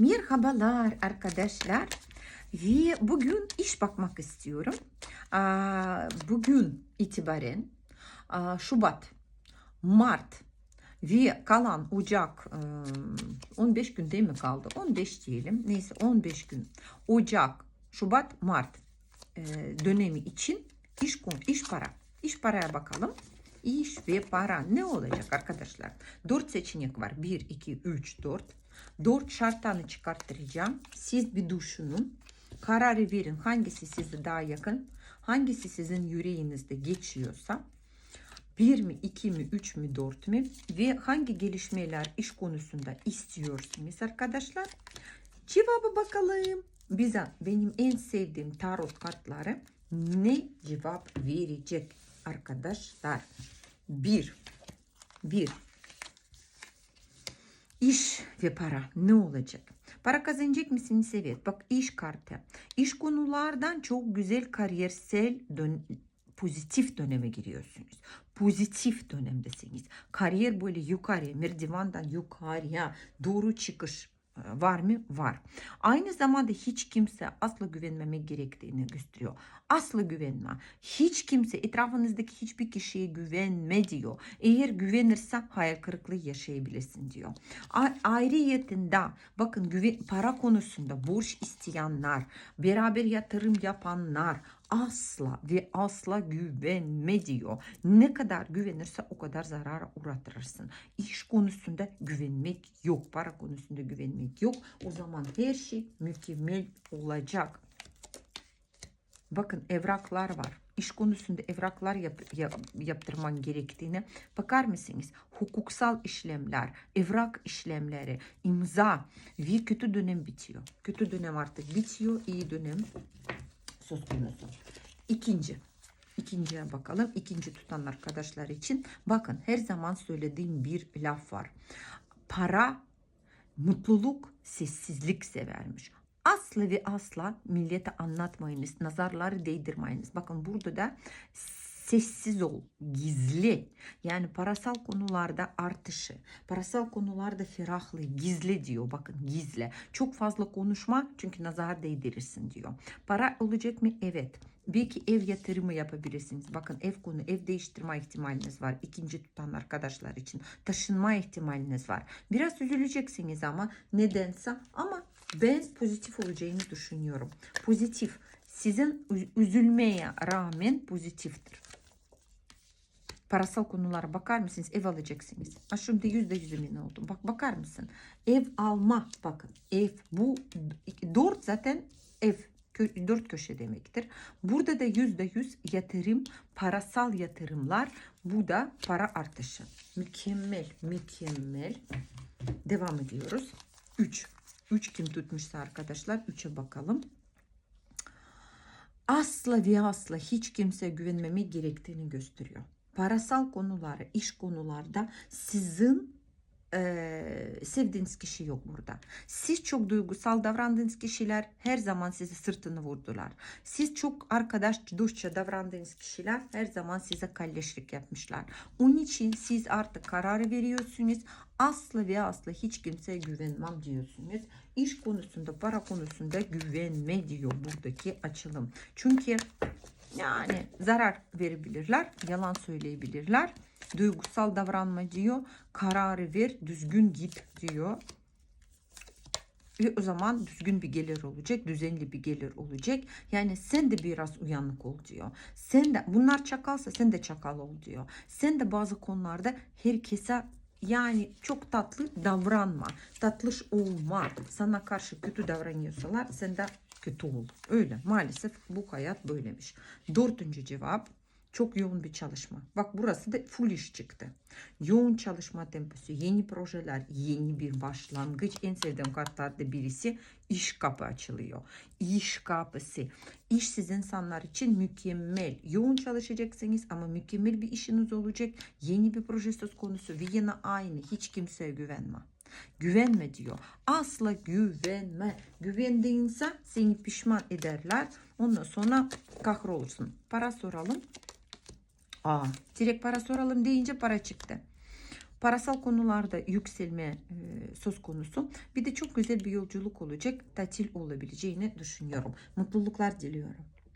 Merhabalar arkadaşlar. Ve bugün iş bakmak istiyorum. Bugün itibaren Şubat, Mart ve kalan Ocak ıı, 15 gün değil mi kaldı? 15 diyelim. Neyse 15 gün. Ocak, Şubat, Mart e, dönemi için iş konu, iş para. İş paraya bakalım. İş ve para ne olacak arkadaşlar? 4 seçenek var. 1, 2, 3, 4. 4 şartlarını çıkarttıracağım. Siz bir düşünün. Kararı verin. Hangisi size daha yakın? Hangisi sizin yüreğinizde geçiyorsa? 1 mi, 2 mi, 3 mü, 4 mü? Ve hangi gelişmeler iş konusunda istiyorsunuz arkadaşlar? Cevabı bakalım. Bize benim en sevdiğim tarot kartları ne cevap verecek arkadaşlar? 1. 1. İş ve para ne olacak? Para kazanacak mısınız? Evet. Bak iş kartı. İş konulardan çok güzel kariyersel dön pozitif döneme giriyorsunuz. Pozitif dönemdesiniz. Kariyer böyle yukarıya, merdivenden yukarıya doğru çıkış var mı? Var. Aynı zamanda hiç kimse asla güvenmemek gerektiğini gösteriyor. Asla güvenme. Hiç kimse etrafınızdaki hiçbir kişiye güvenme diyor. Eğer güvenirsen hayal kırıklığı yaşayabilirsin diyor. A- ayrıyetinde bakın güven, para konusunda borç isteyenler, beraber yatırım yapanlar asla ve asla güvenme diyor. Ne kadar güvenirse o kadar zarara uğratırırsın. İş konusunda güvenmek yok. Para konusunda güvenmek yok. O zaman her şey mükemmel olacak. Bakın evraklar var. İş konusunda evraklar yap, yap- yaptırman gerektiğine bakar mısınız? Hukuksal işlemler, evrak işlemleri, imza ve kötü dönem bitiyor. Kötü dönem artık bitiyor, iyi dönem söz konusu. İkinci. İkinciye bakalım. İkinci tutan arkadaşlar için. Bakın her zaman söylediğim bir laf var. Para mutluluk sessizlik severmiş. Asla ve asla millete anlatmayınız. Nazarları değdirmeyiniz. Bakın burada da sessiz ol, gizli. Yani parasal konularda artışı, parasal konularda ferahlığı gizli diyor. Bakın gizle. Çok fazla konuşma çünkü nazar değdirirsin diyor. Para olacak mı? Evet. Belki ev yatırımı yapabilirsiniz. Bakın ev konu, ev değiştirme ihtimaliniz var. İkinci tutan arkadaşlar için. Taşınma ihtimaliniz var. Biraz üzüleceksiniz ama nedense ama ben pozitif olacağını düşünüyorum. Pozitif. Sizin üz- üzülmeye rağmen pozitiftir parasal konulara bakar mısınız? Ev alacaksınız. Ha şimdi yüzde yüz emin oldum. Bak bakar mısın? Ev alma bakın. Ev bu dört zaten ev dört köşe demektir. Burada da yüzde yüz yatırım, parasal yatırımlar. Bu da para artışı. Mükemmel, mükemmel. Devam ediyoruz. 3. 3 kim tutmuşsa arkadaşlar 3'e bakalım. Asla ve asla hiç kimseye güvenmemek gerektiğini gösteriyor. Parasal konuları, iş konularda sizin eee, sevdiğiniz kişi yok burada. Siz çok duygusal davrandığınız kişiler her zaman size sırtını vurdular. Siz çok arkadaş, dostça davrandığınız kişiler her zaman size kalleşlik yapmışlar. Onun için siz artık kararı veriyorsunuz. Asla ve asla hiç kimseye güvenmem diyorsunuz. İş konusunda, para konusunda güvenme diyor buradaki açılım. Çünkü yani zarar verebilirler, yalan söyleyebilirler. Duygusal davranma diyor. Kararı ver, düzgün git diyor. Ve o zaman düzgün bir gelir olacak, düzenli bir gelir olacak. Yani sen de biraz uyanık ol diyor. Sen de bunlar çakalsa sen de çakal ol diyor. Sen de bazı konularda herkese yani çok tatlı davranma. Tatlış olma. Sana karşı kötü davranıyorsalar sen de kötü ol. Öyle maalesef bu hayat böylemiş. Dördüncü cevap çok yoğun bir çalışma. Bak burası da full iş çıktı. Yoğun çalışma temposu, yeni projeler, yeni bir başlangıç. En sevdiğim kartlarda birisi iş kapı açılıyor. İş kapısı. İşsiz insanlar için mükemmel. Yoğun çalışacaksınız ama mükemmel bir işiniz olacak. Yeni bir proje söz konusu ve yine aynı. Hiç kimseye güvenme. Güvenme diyor. Asla güvenme. Güvendiğinse seni pişman ederler. Ondan sonra kahrolursun. Para soralım. Aa, direkt para soralım deyince para çıktı. Parasal konularda yükselme e, söz konusu. Bir de çok güzel bir yolculuk olacak. Tatil olabileceğini düşünüyorum. Mutluluklar diliyorum.